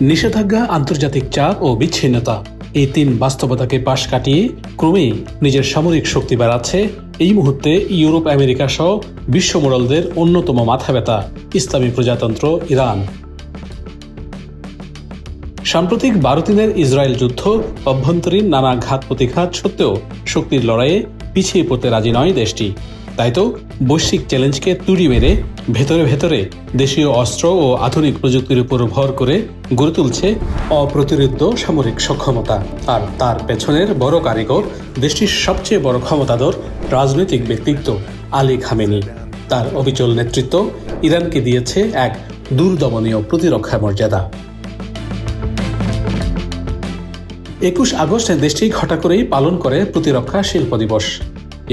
নিষেধাজ্ঞা, আন্তর্জাতিক চাপ ও বিচ্ছিন্নতা। এই তিন বাস্তবতাকে পাশ কাটিয়ে ক্রমেই নিজের সামরিক শক্তি বাড়াচ্ছে। এই মুহূর্তে ইউরোপ, আমেরিকা সহ বিশ্ব মোড়লদের অন্যতম মাথা ব্যথা ইসলামী প্রজাতন্ত্র ইরান। সাম্প্রতিক বারো দিনের ইসরায়েল যুদ্ধ, অভ্যন্তরীণ নানা ঘাত প্রতিঘাত সত্ত্বেও শক্তির লড়াইয়ে পিছিয়ে পড়তে রাজি নয় দেশটি। তাই তো? বৈশ্বিক চ্যালেঞ্জকে তুড়ি মেরে ভেতরে ভেতরে দেশীয় অস্ত্র ও আধুনিক প্রযুক্তির উপর ভর করে গড়ে তুলছে অপ্রতিরোধ সামরিক সক্ষমতা। আর তার পেছনের বড় কারিগর দেশটির সবচেয়ে বড় ক্ষমতাধর রাজনৈতিক ব্যক্তিত্ব আলী খামেনি। তার অবিচল নেতৃত্ব ইরানকে দিয়েছে এক দুর্দমনীয় প্রতিরক্ষা মর্যাদা। একুশ আগস্ট দেশটি ঘটা করেই পালন করে প্রতিরক্ষা শিল্প দিবস।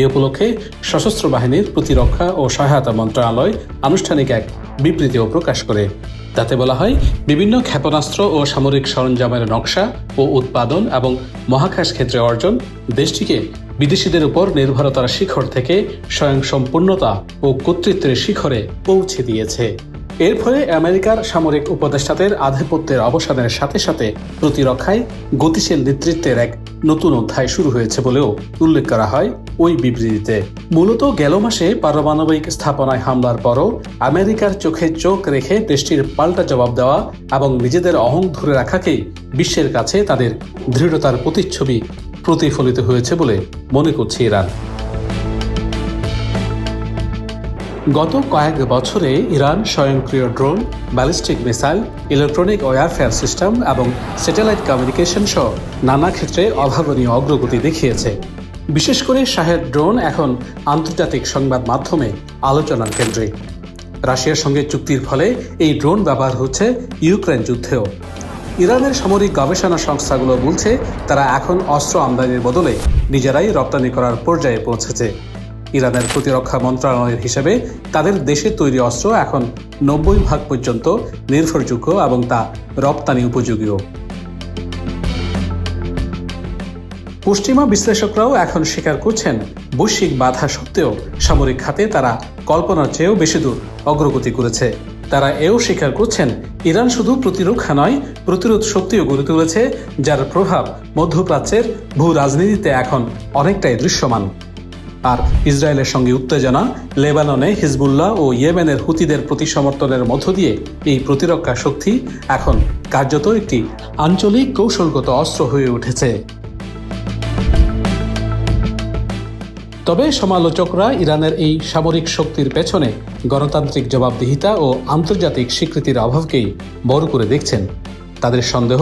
এ উপলক্ষে সশস্ত্র বাহিনীর প্রতিরক্ষা ও সহায়তা মন্ত্রণালয় আনুষ্ঠানিক এক বিবৃতিও প্রকাশ করে। তাতে বলা হয়, বিভিন্ন ক্ষেপণাস্ত্র ও সামরিক সরঞ্জামের নকশা ও উৎপাদন এবং মহাকাশ ক্ষেত্রে অর্জন দেশটিকে বিদেশিদের উপর নির্ভরতার শিখর থেকে স্বয়ংসম্পূর্ণতা ও কর্তৃত্বের শিখরে পৌঁছে দিয়েছে। এর ফলে আমেরিকার সামরিক উপদেষ্টাদের আধিপত্যের অবসানের সাথে সাথে প্রতিরক্ষায় গতিশীল নেতৃত্বের এক নতুন অধ্যায় শুরু হয়েছে বলেও উল্লেখ করা হয় ওই বিবৃতিতে। মূলত গেল মাসে পারমাণবিক স্থাপনায় হামলার পরও আমেরিকার চোখে চোখ রেখে দেশটির পাল্টা জবাব দেওয়া এবং নিজেদের অহং ধরে রাখাকেই বিশ্বের কাছে তাদের দৃঢ়তার প্রতিচ্ছবি প্রতিফলিত হয়েছে বলে মনে করছে ইরান। গত কয়েক বছরে ইরান স্বয়ংক্রিয় drone, ballistic missile, electronic warfare system এবং স্যাটেলাইট কমিউনিকেশন সহ নানা ক্ষেত্রে অভাবনীয় অগ্রগতি দেখিয়েছে। বিশেষ করে শাহেদ ড্রোন এখন আন্তর্জাতিক সংবাদ মাধ্যমে আলোচনার কেন্দ্রে। রাশিয়ার সঙ্গে চুক্তির ফলে এই ড্রোন ব্যবহার হচ্ছে ইউক্রেন যুদ্ধেও। ইরানের সামরিক গবেষণা সংস্থাগুলো বলছে, তারা এখন অস্ত্র আমদানির বদলে নিজেরাই রপ্তানি করার পর্যায়ে পৌঁছেছে। ইরানের প্রতিরক্ষা মন্ত্রণালয়ের হিসেবে তাদের দেশে তৈরি অস্ত্র এখন নব্বই ভাগ পর্যন্ত নির্ভরযোগ্য এবং তা রপ্তানি উপযোগীও। পশ্চিমা বিশ্লেষকরাও এখন স্বীকার করছেন, বৈশ্বিক বাধা সত্ত্বেও সামরিক খাতে তারা কল্পনার চেয়েও বেশি দূর অগ্রগতি করেছে। তারা এও স্বীকার করছেন, ইরান শুধু প্রতিরক্ষা নয়, প্রতিরোধ শক্তিও গড়ে তুলেছে, যার প্রভাব মধ্যপ্রাচ্যের ভূ রাজনীতিতে এখন অনেকটাই দৃশ্যমান। আর ইসরায়েলের সঙ্গে উত্তেজনা, লেবাননে হিজবুল্লাহ ও ইয়েমেনের হুতিদের প্রতি সমর্থনের মধ্য দিয়ে এই প্রতিরক্ষা শক্তি এখন কার্যত একটি আঞ্চলিক কৌশলগত অস্ত্র হয়ে উঠেছে। তবে সমালোচকরা ইরানের এই সামরিক শক্তির পেছনে গণতান্ত্রিক জবাবদিহিতা ও আন্তর্জাতিক স্বীকৃতির অভাবকেই বড় করে দেখছেন। তাদের সন্দেহ,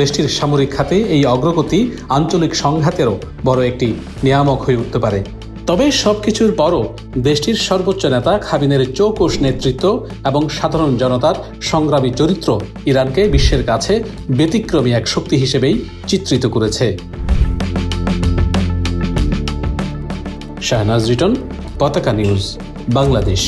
দেশটির সামরিক খাতে এই অগ্রগতি আঞ্চলিক সংঘাতেরও বড় একটি নিয়ামক হয়ে উঠতে পারে। তবে সবকিছুর পরও দেশটির সর্বোচ্চ নেতা খাবিনের চৌকোষ নেতৃত্ব এবং সাধারণ জনতার সংগ্রামী চরিত্র ইরানকে বিশ্বের কাছে ব্যতিক্রমী এক শক্তি হিসেবেই চিত্রিত করেছে। শাহনাজ রিটন, পতাকা নিউজ, বাংলাদেশ।